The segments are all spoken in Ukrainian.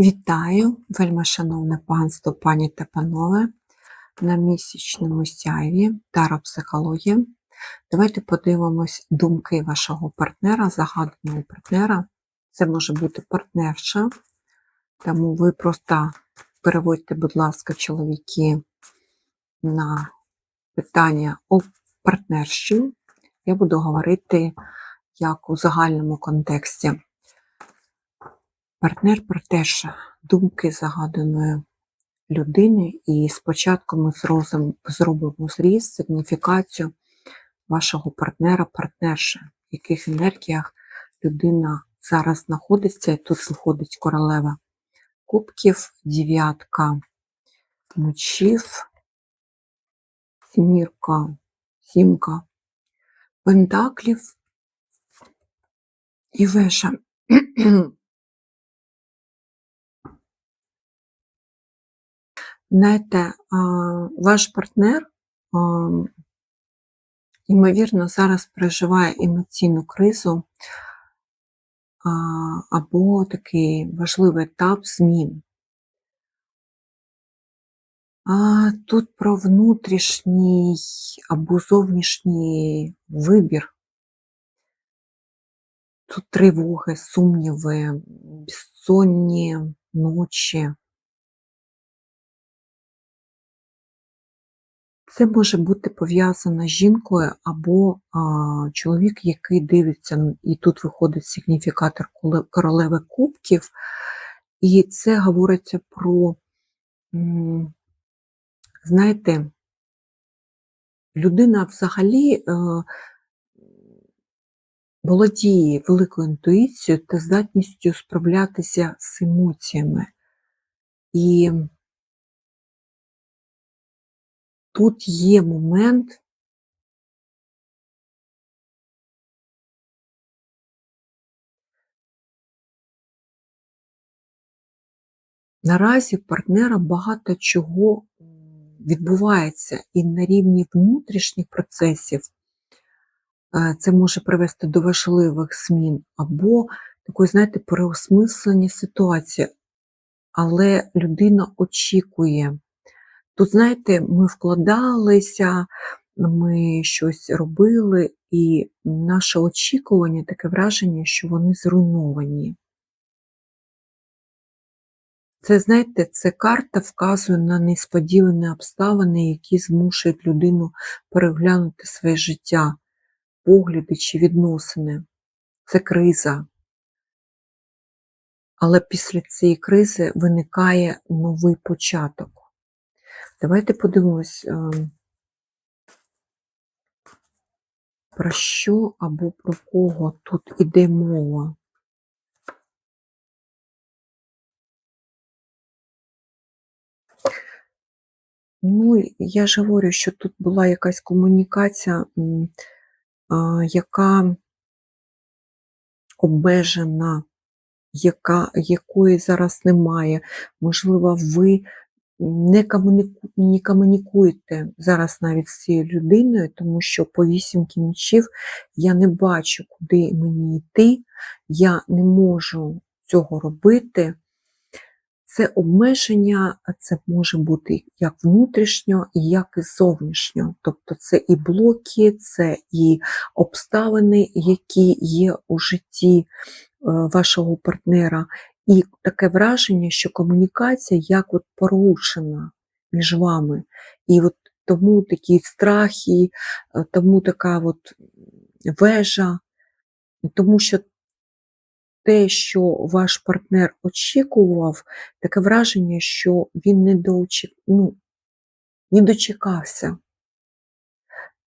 Вітаю, вельмишановне панство, пані та панове, на місячному сяйві таропсихологія. Давайте подивимось думки вашого партнера, загаданого партнера. Це може бути партнерша, тому ви просто переводьте, будь ласка, чоловіки на питання о партнерші. Я буду говорити як у загальному контексті. Партнер партнерша думки загаданої людини, і спочатку ми зробимо зріз, сигніфікацію вашого партнера-партнерша, в яких енергіях людина зараз знаходиться, і тут знаходить королева кубків, дев'ятка мечів, сімірка, сімка, пентаклів і веша. Знаєте, ваш партнер, ймовірно, зараз переживає емоційну кризу або такий важливий етап змін. А тут про внутрішній або зовнішній вибір. Тут тривоги, сумніви, безсонні ночі. Це може бути пов'язано з жінкою або а, чоловік, який дивиться, і тут виходить сигніфікатор королеви кубків, і це говориться про, знаєте, людина взагалі е, володіє великою інтуїцією та здатністю справлятися з емоціями. І тут є момент, наразі в партнера багато чого відбувається і на рівні внутрішніх процесів е, це може привести до важливих змін, або такої, знаєте, переосмислення ситуації, але людина очікує. Тут, знаєте, ми вкладалися, ми щось робили, і наше очікування таке враження, що вони зруйновані. Це, знаєте, це карта вказує на несподівані обставини, які змушують людину переглянути своє життя, погляди чи відносини. Це криза. Але після цієї кризи виникає новий початок. Давайте подивимось, про що або про кого тут іде мова. Ну, я ж говорю, що тут була якась комунікація, яка обмежена, яка, якої зараз немає. Можливо, ви не, комуніку, не комунікуєте зараз навіть з цією людиною, тому що по вісімки мечів я не бачу, куди мені йти, я не можу цього робити. Це обмеження, це може бути як внутрішньо, як і зовнішньо. Тобто це і блоки, це і обставини, які є у житті е, вашого партнера. І таке враження, що комунікація як от порушена між вами. І от тому такі страхи, е, тому така от вежа, тому що те, що ваш партнер очікував, таке враження, що він не, доочі... ну, не дочекався.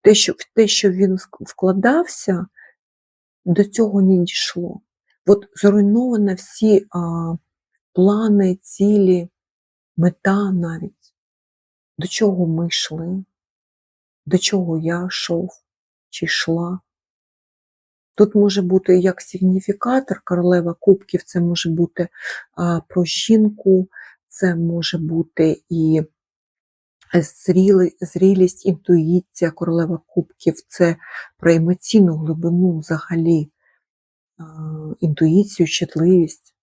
Те, що, те, що він вкладався, до цього не дійшло. От зруйновано всі а, плани, цілі, мета навіть. До чого ми йшли, до чого я йшов чи йшла. Тут може бути як сигніфікатор, королева кубків, це може бути а, про жінку, це може бути і зріли, зрілість, інтуїція, королева кубків, це про емоційну глибину взагалі, інтуїцію, чутливість.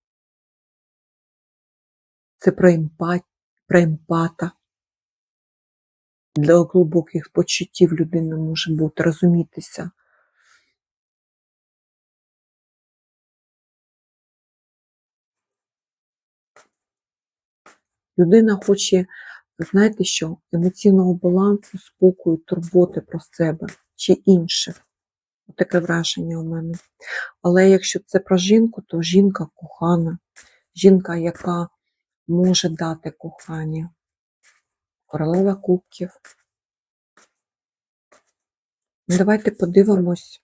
Це про емпат, про емпата. Для глибоких почуттів людина може бути, розумітися. Людина хоче, знаєте що, емоційного балансу, спокою, турботи про себе чи інших. Таке враження у мене. Але якщо це про жінку, то жінка кохана, жінка, яка може дати кохання. Королева кубків. Ну, Давайте подивимось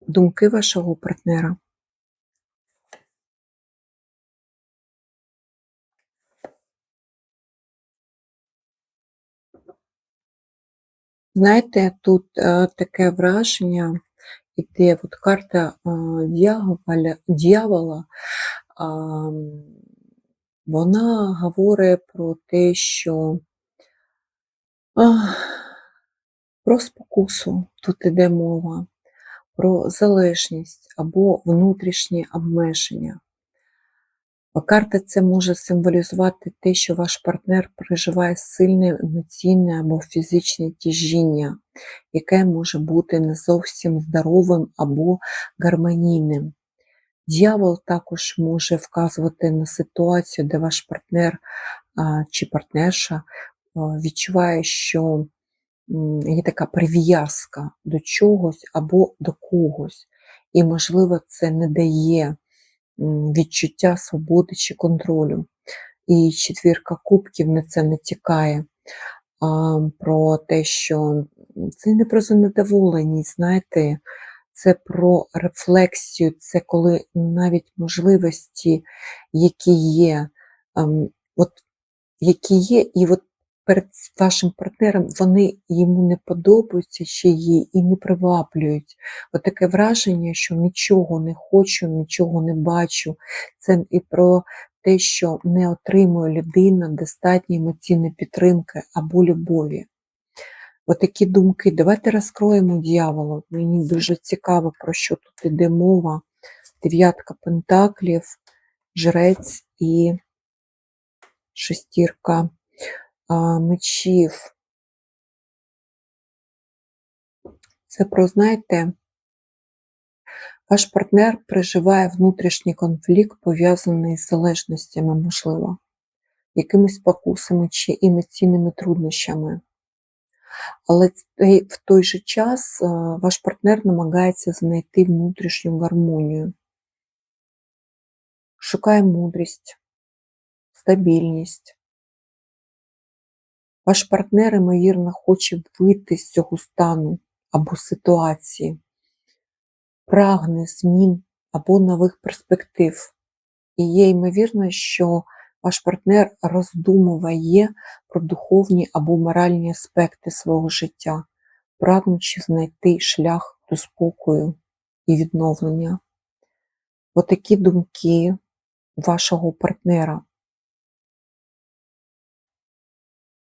думки вашого партнера. Знаєте, тут е, таке враження, іде от карта е, дьявола, дьявола м, вона говорить про те, що а, про спокусу тут іде мова, про залежність або внутрішнє обмеження. Карта це може символізувати те, що ваш партнер переживає сильне емоційне або фізичне тяжіння, яке може бути не зовсім здоровим або гармонійним. Дьявол також може вказувати на ситуацію, де ваш партнер чи партнерша відчуває, що є така прив'язка до чогось або до когось, і, можливо, це не дає відчуття свободи чи контролю. І четвірка кубків на це не. А, про те, що це не про занедоволеність, знаєте, це про рефлексію, це коли навіть можливості, які є, ем, от, які є, і от перед вашим партнером вони йому не подобаються ще їй і не приваблюють. От таке враження, що нічого не хочу, нічого не бачу. Це і про те, що не отримує людина достатньої емоційної підтримки або любові. Отакі думки. Давайте розкроємо дьявола. Мені дуже цікаво, про що тут іде мова. Дев'ятка пентаклів, жрець і шестірка мечів. Це про, знаєте, ваш партнер переживає внутрішній конфлікт, пов'язаний з залежностями, можливо, якимись покусами чи емоційними труднощами. Але в той же час ваш партнер намагається знайти внутрішню гармонію, шукає мудрість, стабільність. Ваш партнер, ймовірно, хоче вийти з цього стану або ситуації, прагне змін або нових перспектив. І є ймовірно, що ваш партнер роздумує про духовні або моральні аспекти свого життя, прагнучи знайти шлях до спокою і відновлення. Отакі думки вашого партнера.